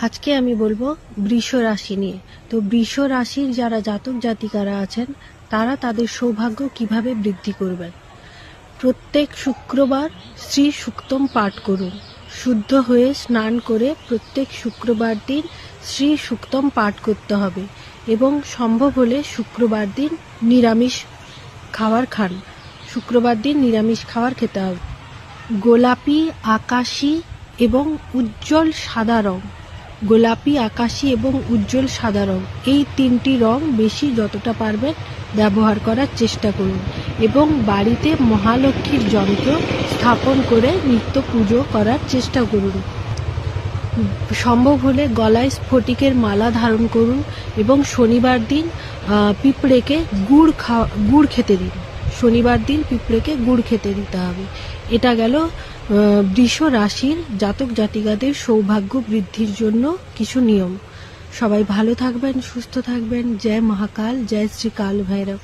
আজকে আমি বলব বৃষ রাশি নিয়ে। তো বৃষ রাশির যারা জাতক জাতিকারা আছেন, তারা তাদের সৌভাগ্য কীভাবে বৃদ্ধি করবেন? প্রত্যেক শুক্রবার শ্রী সুক্তম পাঠ করুন। শুদ্ধ হয়ে স্নান করে প্রত্যেক শুক্রবার দিন শ্রী সুক্তম পাঠ করতে হবে এবং সম্ভব হলে শুক্রবার দিন নিরামিষ খাবার খান। শুক্রবার দিন নিরামিষ খাবার খেতে হবে। গোলাপি, আকাশি এবং উজ্জ্বল সাদা রং গোলাপি, আকাশি এবং উজ্জ্বল সাদা রং। এই তিনটি রং বেশি যতটা পারবেন ব্যবহার করার চেষ্টা করুন এবং বাড়িতে মহালক্ষ্মীর যন্ত্র স্থাপন করে নিত্য পুজো করার চেষ্টা করুন। সম্ভব হলে গলায় স্ফটিকের মালা ধারণ করুন এবং শনিবার দিন পিঁপড়েকে গুড় খাওয়া গুড় খেতে দিন। শনিবার দিন পিঁপড়েকে গুড় খেতে দিতে হবে। এটা গেল বৃষ রাশির জাতক জাতিকাদের সৌভাগ্য বৃদ্ধির জন্য কিছু নিয়ম। সবাই ভালো থাকবেন, সুস্থ থাকবেন। জয় মহাকাল, জয় শ্রী কাল ভৈরব